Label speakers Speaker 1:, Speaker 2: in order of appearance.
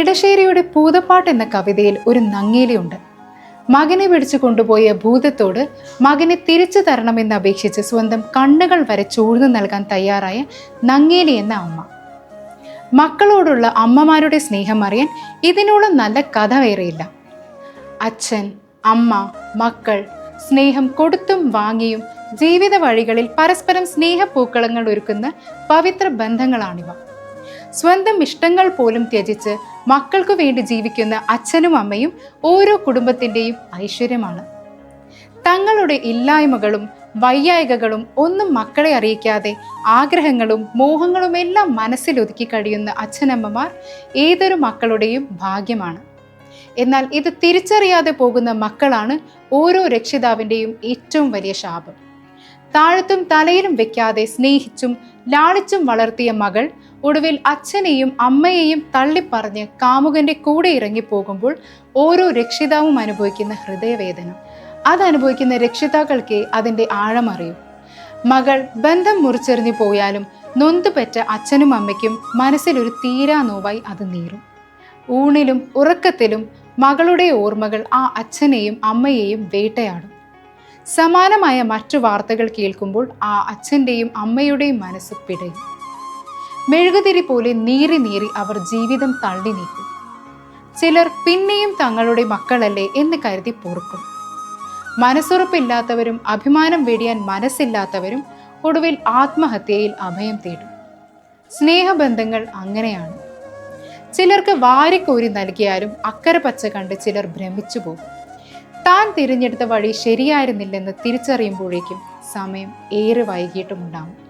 Speaker 1: ഇടശ്ശേരിയുടെ പൂതപ്പാട്ട് എന്ന കവിതയിൽ ഒരു നങ്ങേലിയുണ്ട്. മകനെ പിടിച്ചു കൊണ്ടുപോയ ഭൂതത്തോട് മകനെ തിരിച്ചു തരണമെന്ന് അപേക്ഷിച്ച് സ്വന്തം കണ്ണുകൾ വരെ ചൂഴ്ന്നു നൽകാൻ തയ്യാറായ നങ്ങേലി എന്ന അമ്മ. മക്കളോടുള്ള അമ്മമാരുടെ സ്നേഹം അറിയാൻ ഇതിനോളം നല്ല കഥ വേറെയില്ല അച്ഛൻ അമ്മ മക്കൾ സ്നേഹം കൊടുത്തും വാങ്ങിയും ജീവിത വഴികളിൽ പരസ്പരം സ്നേഹപൂക്കളങ്ങൾ ഒരുക്കുന്ന പവിത്ര ബന്ധങ്ങളാണിവ. സ്വന്തം ഇഷ്ടങ്ങൾ പോലും ത്യജിച്ച് മക്കൾക്കു വേണ്ടി ജീവിക്കുന്ന അച്ഛനും അമ്മയും ഓരോ കുടുംബത്തിന്റെയും ഐശ്വര്യമാണ്. തങ്ങളുടെ ഇല്ലായ്മകളും വയ്യായികകളും ഒന്നും മക്കളെ അറിയിക്കാതെ ആഗ്രഹങ്ങളും മോഹങ്ങളും എല്ലാം മനസ്സിലൊതുക്കി കഴിയുന്ന അച്ഛനമ്മമാർ ഏതൊരു മക്കളുടെയും ഭാഗ്യമാണ്. എന്നാൽ ഇത് തിരിച്ചറിയാതെ പോകുന്ന മക്കളാണ് ഓരോ രക്ഷിതാവിന്റെയും ഏറ്റവും വലിയ ശാപം. താഴത്തും തലയിലും വെക്കാതെ സ്നേഹിച്ചും ലാളിച്ചും വളർത്തിയ മകൾ ഒടുവിൽ അച്ഛനെയും അമ്മയെയും തള്ളിപ്പറഞ്ഞ് കാമുകന്റെ കൂടെ ഇറങ്ങിപ്പോകുമ്പോൾ ഓരോ രക്ഷിതാവും അനുഭവിക്കുന്ന ഹൃദയവേദന. അതനുഭവിക്കുന്ന രക്ഷിതാക്കൾക്ക് അതിന്റെ ആഴമറിയും. മകൾ ബന്ധം മുറിച്ചെറിഞ്ഞു പോയാലും നൊന്തുപെറ്റ അച്ഛനും അമ്മയ്ക്കും മനസ്സിലൊരു തീരാ നോവായി അത് നീറും ഊണിലും ഉറക്കത്തിലും മകളുടെ ഓർമ്മകൾ ആ അച്ഛനെയും അമ്മയെയും വേട്ടയാടും. സമാനമായ മറ്റു വാർത്തകൾ കേൾക്കുമ്പോൾ ആ അച്ഛന്റെയും അമ്മയുടെയും മനസ്സ് പിടയും. മെഴുകുതിരി പോലെ നീറി നീറി അവർ ജീവിതം തള്ളി നീക്കും. ചിലർ പിന്നെയും തങ്ങളുടെ മക്കളല്ലേ എന്ന് കരുതി പൊറുക്കും. മനസ്സുറപ്പില്ലാത്തവരും അഭിമാനം വെടിയാൻ മനസ്സില്ലാത്തവരും ഒടുവിൽ ആത്മഹത്യയിൽ അഭയം തേടും. സ്നേഹബന്ധങ്ങൾ അങ്ങനെയാണ്. ചിലർക്ക് വാരിക്കോരി നൽകിയാലും അക്കരെ പച്ച കണ്ട് ചിലർ ഭ്രമിച്ചു പോകും താൻ തിരഞ്ഞെടുത്ത വഴി ശരിയായിരുന്നില്ലെന്ന് തിരിച്ചറിയുമ്പോഴേക്കും സമയം ഏറെ വൈകിട്ടുമുണ്ടാകും